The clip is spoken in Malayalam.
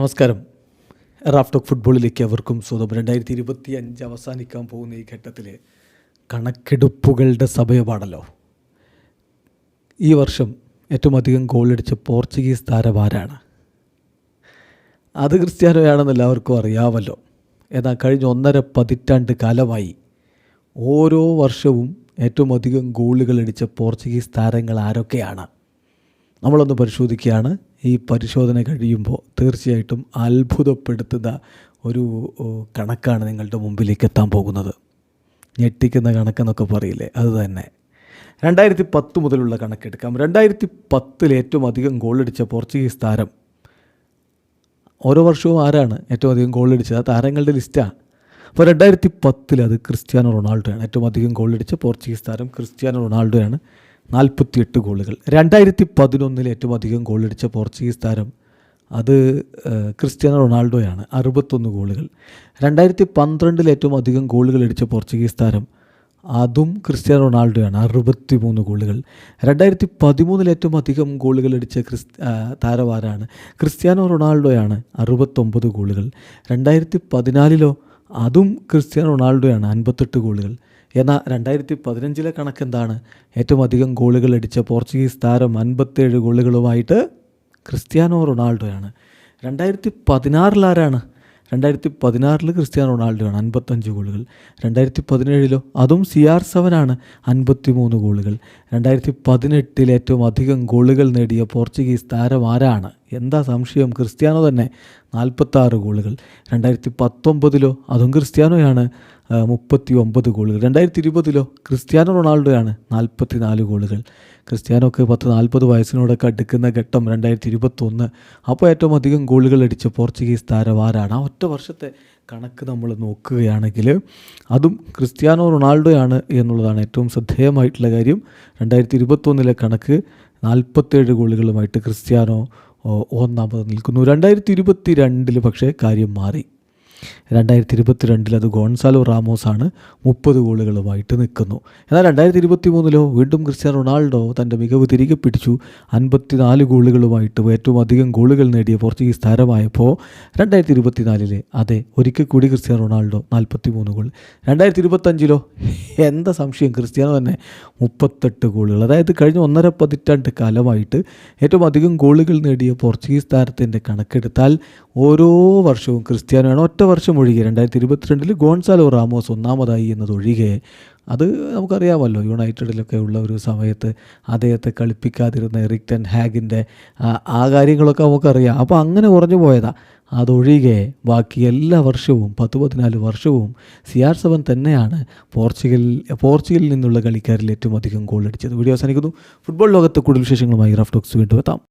നമസ്കാരം. റാഫ്റ്റോക്ക് ഫുട്ബോളിലേക്ക് അവർക്കും സ്വതം രണ്ടായിരത്തി ഇരുപത്തി അഞ്ച് അവസാനിക്കാൻ പോകുന്ന ഈ ഘട്ടത്തിൽ കണക്കെടുപ്പുകളുടെ സമയമാണല്ലോ. ഈ വർഷം ഏറ്റവും അധികം ഗോളടിച്ച പോർച്ചുഗീസ് താരമാരാണ് അത് ക്രിസ്ത്യാനോയാണെന്ന് എല്ലാവർക്കും അറിയാമല്ലോ. എന്നാൽ കഴിഞ്ഞ ഒന്നര പതിറ്റാണ്ട് കാലമായി ഓരോ വർഷവും ഏറ്റവും അധികം ഗോളുകൾ അടിച്ച പോർച്ചുഗീസ് താരങ്ങൾ ആരൊക്കെയാണ്? നമ്മളൊന്ന് പരിശോധിക്കുകയാണ്. ഈ പരിശോധന കഴിയുമ്പോൾ തീർച്ചയായിട്ടും അത്ഭുതപ്പെടുത്തുന്ന ഒരു കണക്കാണ് നിങ്ങളുടെ മുമ്പിലേക്ക് എത്താൻ പോകുന്നത്. ഞെട്ടിക്കുന്ന കണക്കെന്നൊക്കെ പറയില്ലേ? അത് തന്നെ. രണ്ടായിരത്തി പത്ത് മുതലുള്ള കണക്കെടുക്കാം. രണ്ടായിരത്തി പത്തിൽ ഏറ്റവും അധികം ഗോളടിച്ച പോർച്ചുഗീസ് താരം ഓരോ വർഷവും ആരാണ് ഏറ്റവും അധികം ഗോൾ അടിച്ചത് ആ താരങ്ങളുടെ ലിസ്റ്റാണ് അപ്പോൾ രണ്ടായിരത്തി പത്തിൽ അത് ക്രിസ്ത്യാനോ റൊണാൾഡോയാണ് ഏറ്റവും അധികം ഗോൾ അടിച്ച പോർച്ചുഗീസ് താരം ക്രിസ്ത്യാനോ റൊണാൾഡോയാണ്. നാൽപ്പത്തിയെട്ട് ഗോളുകൾ. രണ്ടായിരത്തി പതിനൊന്നിൽ ഏറ്റവും അധികം ഗോളടിച്ച പോർച്ചുഗീസ് താരം അത് ക്രിസ്ത്യാനോ റൊണാൾഡോയാണ്. അറുപത്തൊന്ന് ഗോളുകൾ. രണ്ടായിരത്തി പന്ത്രണ്ടിൽ ഏറ്റവും അധികം ഗോളുകൾ അടിച്ച പോർച്ചുഗീസ് താരം അതും ക്രിസ്ത്യാനോ റൊണാൾഡോയാണ്. അറുപത്തി മൂന്ന് ഗോളുകൾ. രണ്ടായിരത്തി പതിമൂന്നിൽ ഏറ്റവും അധികം ഗോളുകൾ അടിച്ച ക്രിസ് താരവാരാണ് ക്രിസ്ത്യാനോ റൊണാൾഡോയാണ്. അറുപത്തൊമ്പത് ഗോളുകൾ. രണ്ടായിരത്തി പതിനാലിലോ അതും ക്രിസ്ത്യാനോ റൊണാൾഡോയാണ് അൻപത്തെട്ട് ഗോളുകൾ. എന്നാൽ രണ്ടായിരത്തി പതിനഞ്ചിലെ കണക്കെന്താണ് ഏറ്റവും അധികം ഗോളുകൾ അടിച്ച പോർച്ചുഗീസ് താരം അൻപത്തേഴ് ഗോളുകളുമായിട്ട് ക്രിസ്ത്യാനോ റൊണാൾഡോയാണ്. രണ്ടായിരത്തി പതിനാറിൽ ആരാണ്? രണ്ടായിരത്തി പതിനാറിൽ ക്രിസ്ത്യാനോ റൊണാൾഡോ ആണ് അൻപത്തഞ്ച് ഗോളുകൾ. രണ്ടായിരത്തി പതിനേഴിലോ അതും സി ആർ സെവനാണ് അൻപത്തി മൂന്ന് ഗോളുകൾ. രണ്ടായിരത്തി പതിനെട്ടിൽ ഏറ്റവും അധികം ഗോളുകൾ നേടിയ പോർച്ചുഗീസ് താരം ആരാണ്? എന്താ സംശയം? ക്രിസ്ത്യാനോ തന്നെ നാൽപ്പത്താറ് ഗോളുകൾ. രണ്ടായിരത്തി പത്തൊമ്പതിലോ അതും ക്രിസ്ത്യാനോയാണ് മുപ്പത്തി ഒമ്പത് ഗോളുകൾ. രണ്ടായിരത്തി ഇരുപതിലോ ക്രിസ്ത്യാനോ റൊണാൾഡോയാണ് നാൽപ്പത്തി നാല് ഗോളുകൾ. ക്രിസ്ത്യാനോക്ക് പത്ത് നാൽപ്പത് വയസ്സിനോടൊക്കെ അടുക്കുന്ന ഘട്ടം രണ്ടായിരത്തി ഇരുപത്തൊന്ന് അപ്പോൾ ഏറ്റവും അധികം ഗോളുകൾ അടിച്ച പോർച്ചുഗീസ് താരം ആരാണ്? ആ ഒറ്റ വർഷത്തെ കണക്ക് നമ്മൾ നോക്കുകയാണെങ്കിൽ അതും ക്രിസ്ത്യാനോ റൊണാൾഡോയാണ് എന്നുള്ളതാണ് ഏറ്റവും ശ്രദ്ധേയമായിട്ടുള്ള കാര്യം. രണ്ടായിരത്തി ഇരുപത്തൊന്നിലെ കണക്ക് നാൽപ്പത്തേഴ് ഗോളുകളുമായിട്ട് ക്രിസ്ത്യാനോ ഒന്നാമത് നിൽക്കുന്നു. രണ്ടായിരത്തി ഇരുപത്തി രണ്ടിൽ പക്ഷേ കാര്യം മാറി. രണ്ടായിരത്തി ഇരുപത്തി രണ്ടിൽ അത് ഗോൺസാലോ റാമോസ് ആണ് മുപ്പത് ഗോളുകളുമായിട്ട് നിൽക്കുന്നു. എന്നാൽ രണ്ടായിരത്തി ഇരുപത്തി മൂന്നിലോ വീണ്ടും ക്രിസ്ത്യാനോ റൊണാൾഡോ തന്റെ മികവ് തിരികെ പിടിച്ചു. അൻപത്തിനാല് ഗോളുകളുമായിട്ട് ഏറ്റവും അധികം ഗോളുകൾ നേടിയ പോർച്ചുഗീസ് താരമായപ്പോൾ രണ്ടായിരത്തി ഇരുപത്തിനാലിലെ അതെ ഒരിക്കൽ കൂടി ക്രിസ്ത്യാനോ റൊണാൾഡോ നാൽപ്പത്തി മൂന്ന് ഗോൾ. രണ്ടായിരത്തി ഇരുപത്തഞ്ചിലോ എന്താ സംശയം? ക്രിസ്ത്യാനോ തന്നെ മുപ്പത്തെട്ട് ഗോളുകൾ. അതായത് കഴിഞ്ഞ ഒന്നര പതിറ്റാണ്ട് കാലമായിട്ട് ഏറ്റവും അധികം ഗോളുകൾ നേടിയ പോർച്ചുഗീസ് താരത്തിന്റെ കണക്കെടുത്താൽ ഓരോ വർഷവും ക്രിസ്ത്യാനോയാണ് ഒറ്റ വർഷം ഒഴികെ രണ്ടായിരത്തി ഇരുപത്തിരണ്ടിൽ ഗോൺസാലോ റാമോസ് ഒന്നാമതായി എന്നതൊഴികെ അത് നമുക്കറിയാമല്ലോ യുണൈറ്റഡിലൊക്കെ ഉള്ള ഒരു സമയത്ത് അദ്ദേഹത്തെ കളിപ്പിക്കാതിരുന്ന എറിക് ടെൻ ഹാഗിന്റെ ആ- ആ കാര്യങ്ങളൊക്കെ നമുക്കറിയാം. അപ്പോൾ അങ്ങനെ കുറഞ്ഞു പോയതാ. അതൊഴികെ ബാക്കി എല്ലാ വർഷവും പത്ത് പതിനാല് വർഷവും സി ആർ സെവൻ തന്നെയാണ് പോർച്ചുഗൽ പോർച്ചുഗലിൽ നിന്നുള്ള കളിക്കാരിൽ ഏറ്റവും അധികം ഗോൾ അടിച്ചത്. വീഡിയോ അവസാനിക്കുന്നു. ഫുട്ബോൾ ലോകത്ത് കൂടുതൽ വിശേഷങ്ങളുമായി റഫ് ടോക്സ് വീണ്ടും എത്താം.